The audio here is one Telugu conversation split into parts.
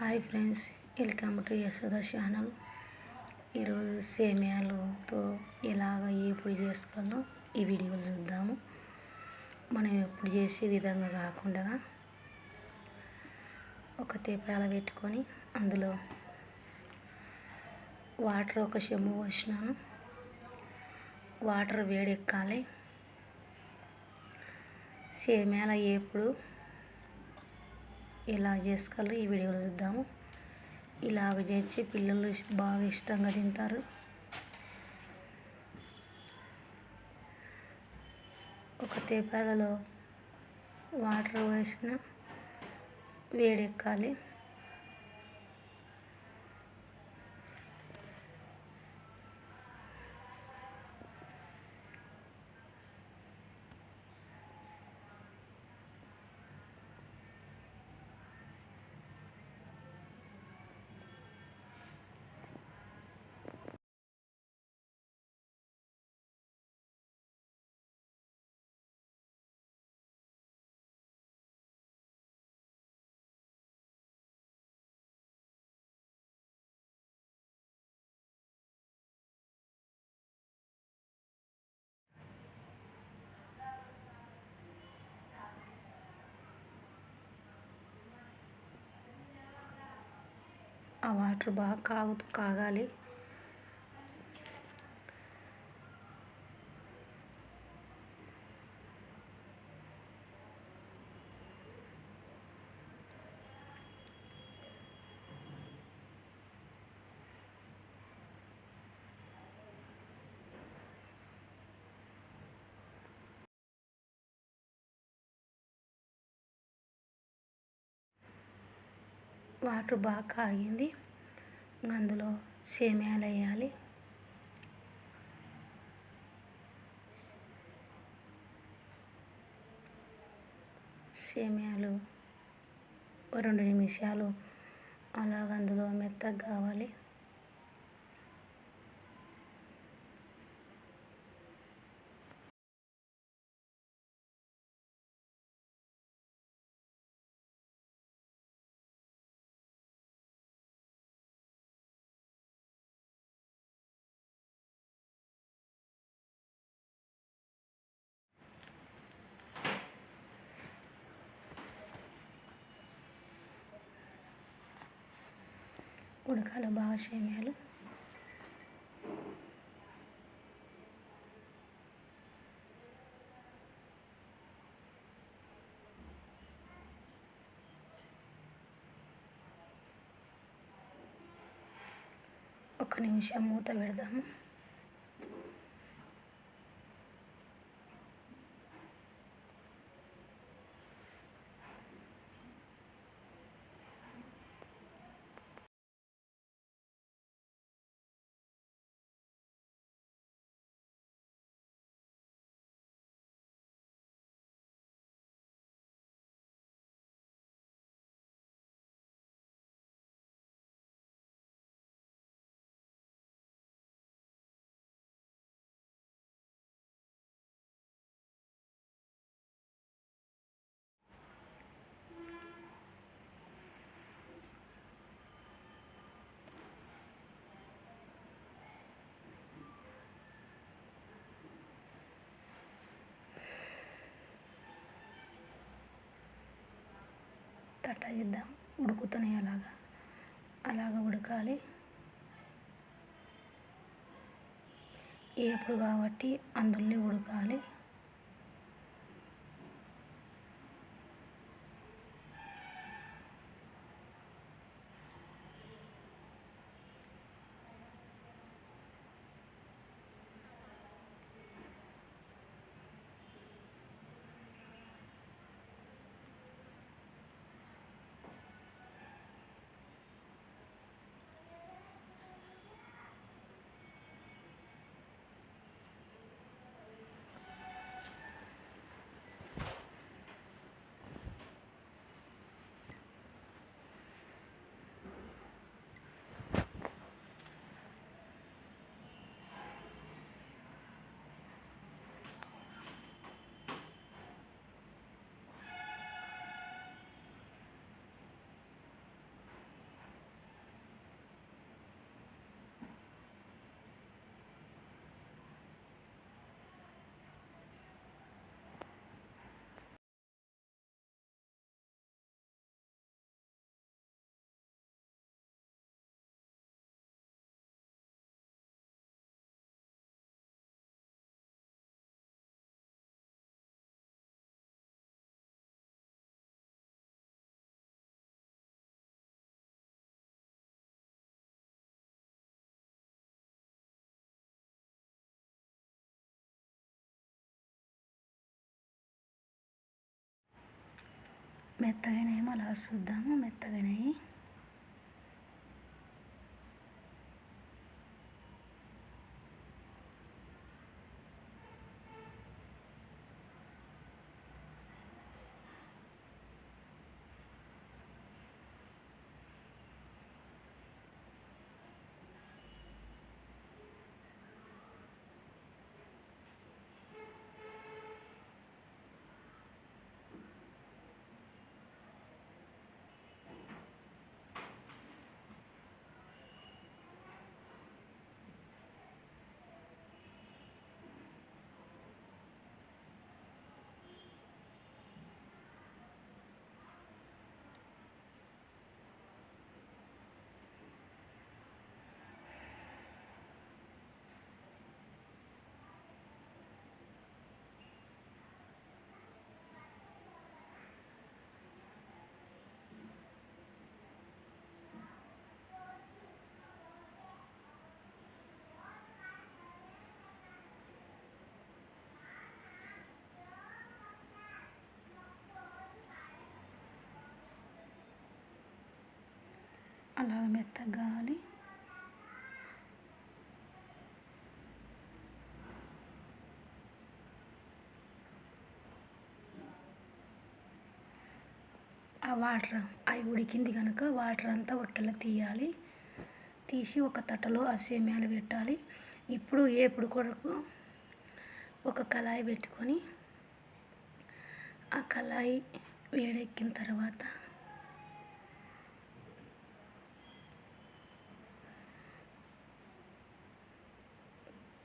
Hi friends welcome to Yashoda channel. ఈరోజు సేమియాలతో ఎలాగ ఎప్పుడు చేసుకోవాలో ఈ వీడియోలు చూద్దాము. మనం ఎప్పుడు చేసే విధంగా కాకుండా ఒక తీపాల పెట్టుకొని అందులో వాటర్ ఒక చెమ్ము పోసినాను. వాటర్ వేడెక్కాలి. సేమియాల ఎప్పుడు ఎలా చేసుకోవాలో ఈ వీడియోలో చూద్దాము. ఇలాగ చేసి పిల్లలు బాగా ఇష్టంగా తింటారు. ఒక తేపాలలో వాటర్ వేసిన వేడెక్కాలి. ఆ వాటర్ బాగా కాగు కాగాలి. వాటర్ బాగా కాగింది. అందులో సేమ్యాలు వేయాలి సేమ్యాలు రెండు నిమిషాలు అలాగ అందులో మెత్తగా కావాలి. ఉడకాలి బాగా సేమియాలు ఒక నిమిషం మూత పెడదాము. అట్లా చేద్దాం ఉడుకుతున్నాయి అలాగా. అలాగ ఉడకాలి. ఏపుడు కాబట్టి అందులోనే ఉడకాలి. మెత్తగానేమో అలా చూద్దాము మెత్తగానేయి అలాగ మెత్తగా కావాలి ఆ వాటర్ అవి ఉడికింది కనుక వాటర్ అంతా ఒకేలా తీయాలి. తీసి ఒక తట్టలో ఆ సేమ్యాలు పెట్టాలి. ఇప్పుడు ఏపుడు కొరకు ఒక కళాయి పెట్టుకొని ఆ కళాయి వేడెక్కిన తర్వాత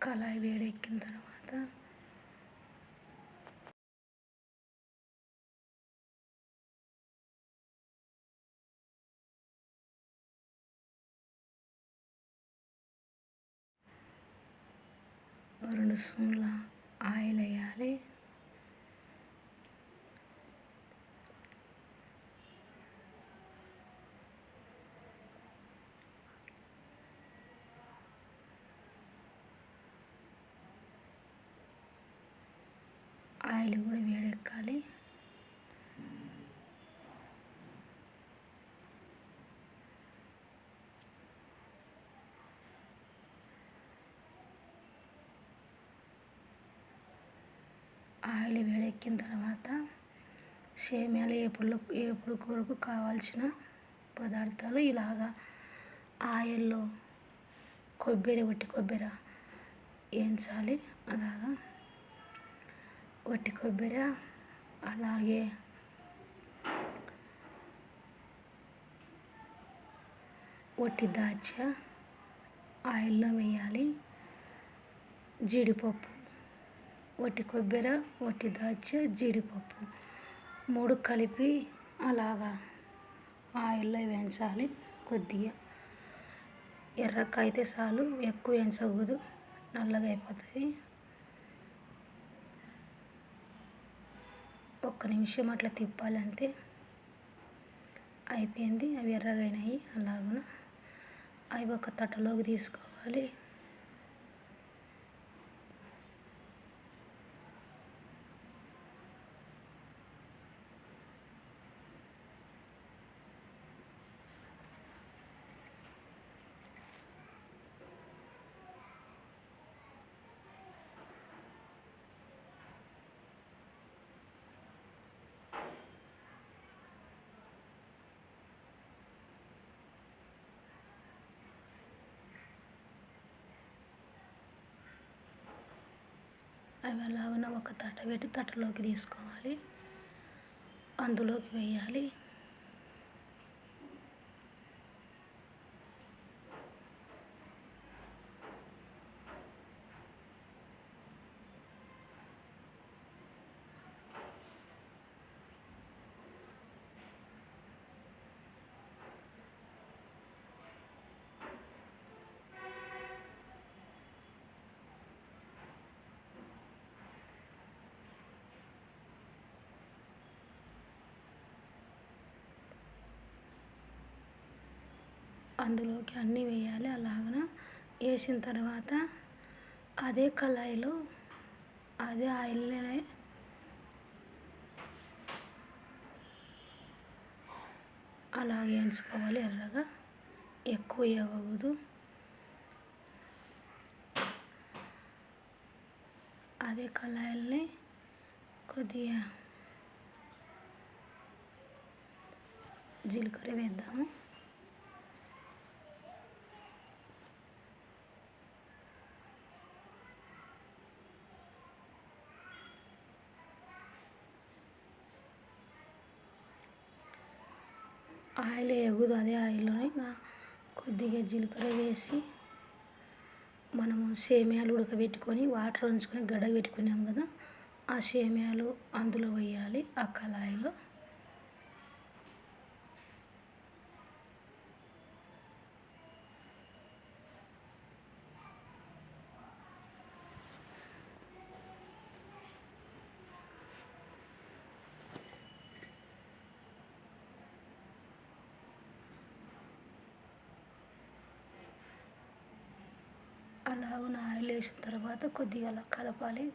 కళాయి వేడెక్కిన తర్వాత రెండు స్పూన్ల ఆయిల్ వేయాలి ఆయిల్ కూడా వేడెక్కాలి ఆయిల్ వేడెక్కిన తర్వాత సేమ్యాలు ఏపుడు ఏపుడు కూరకు కావాల్సిన పదార్థాలు ఇలాగా ఆయిల్లో కొబ్బరి వట్టి కొబ్బరి వేయించాలి. అలాగా వట్టి కొబ్బరి అలాగే వట్టి దాచ ఆయిల్లో వేయాలి. జీడిపప్పు వట్టి కొబ్బరి వట్టి దాల్చా జీడిపప్పు. మూడు కలిపి అలాగా ఆయిల్లో వేయించాలి కొద్దిగా. ఎర్రగా అయితే చాలు ఎక్కువ వేయించకూడదు నల్లగా అయిపోతుంది. ఒక్క నిమిషం అట్లా తిప్పాలి అంతే అయిపోయింది. అవి ఎర్రగా అయినాయి అలాగున. అవి ఒక తట్టలోకి తీసుకోవాలి. అవి అలాగున ఒక తట్ట పెట్టి తట్టలోకి తీసుకోవాలి. అందులోకి వేయాలి. అందులోకి అన్నీ వేయాలి. అలాగన వేసిన తర్వాత అదే కళాయిలో అదే ఆయిల్ని అలాగే వేయించుకోవాలి ఎర్రగా. ఎక్కువ వేయకూడదు. అదే కళాయిల్ని కొద్దిగా జీలకర్ర వేద్దాము. ఆయిల్ వేయకూడదు అదే ఆయిల్లో ఇంకా కొద్దిగా జీలకర్ర వేసి మనము సేమియాలు ఉడకబెట్టుకొని వాటర్ ఉంచుకొని గడ్డకు పెట్టుకున్నాం కదా ఆ సేమియాలు అందులో వేయాలి ఆ కళాయిలో. అలాగున ఆయిల్ వేసిన తర్వాత కొద్దిగా అలా కలపాలి.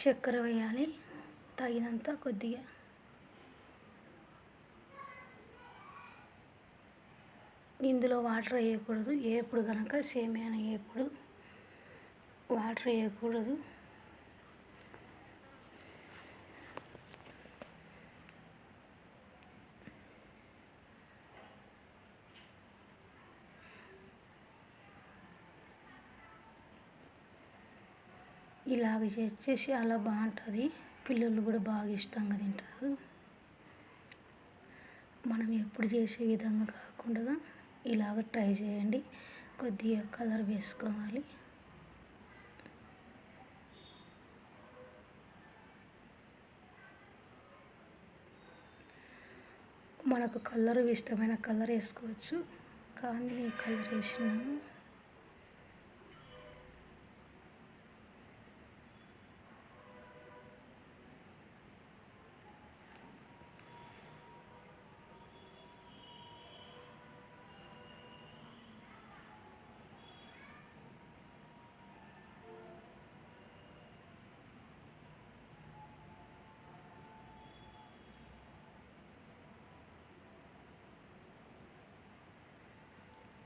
చక్కెర వేయాలి. తగినంత కొద్దిగా. ఇందులో వాటర్ వేయకూడదు. ఎప్పుడు కనుక సేమియాన ఎప్పుడు వాటర్ వేయకూడదు. ఇలాగ చేసేసి అలా బాగుంటుంది. పిల్లలు కూడా బాగా ఇష్టంగా తింటారు. మనం ఎప్పుడు చేసే విధంగా కాకుండా ఇలాగ ట్రై చేయండి. కొద్దిగా కలర్ వేసుకోవాలి. మనకు కలర్ ఇష్టమైన కలర్ వేసుకోవచ్చు. కానీ నేను కలర్ వేసినాను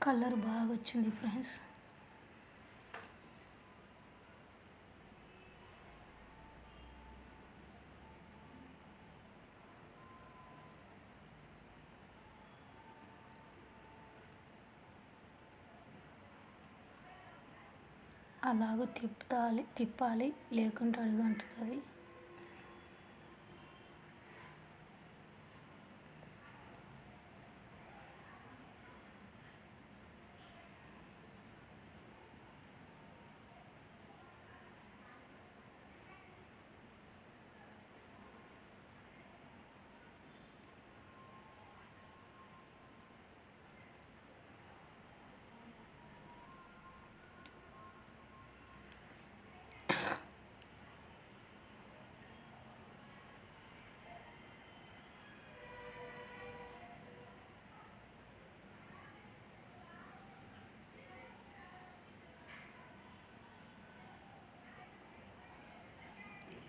కలర్ బాగా వచ్చింది ఫ్రెండ్స్. అలాగ తిప్పాలి తిప్పాలి లేకుంటే అడుగంటుతుంది.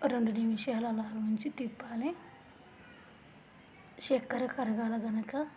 రెండు నిమిషాలు అలా ఉంచి తిప్పాలి. చక్కెర కరగాల గనక.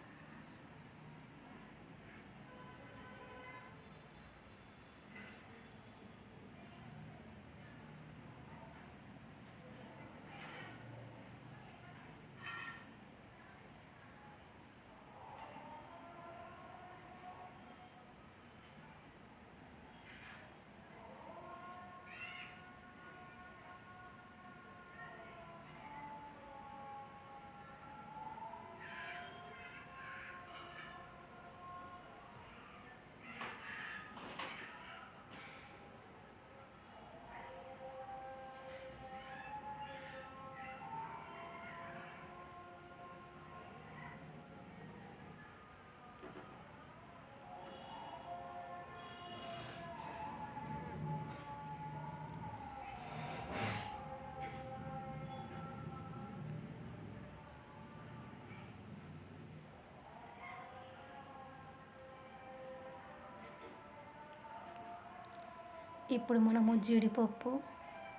ఇప్పుడు మనము జీడిపప్పు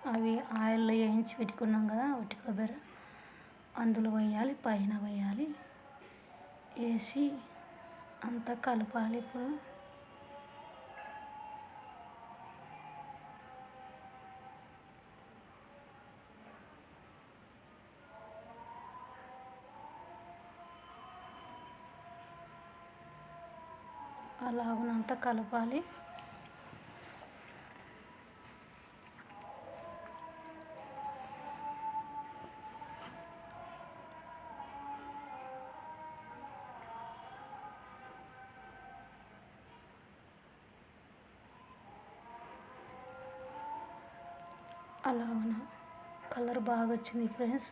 అవి ఆయిల్లో వేయించి పెట్టుకున్నాం కదా ఒట్టి కొబ్బరి. అందులో వేయాలి పైన వేయాలి. వేసి అంతా కలపాలి ఇప్పుడు. అలాగనంతా కలపాలి. కలర్ బాగా వచ్చింది ఫ్రెండ్స్.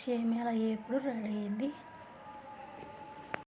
సేమియాల ఎప్పుడు రెడీ అయింది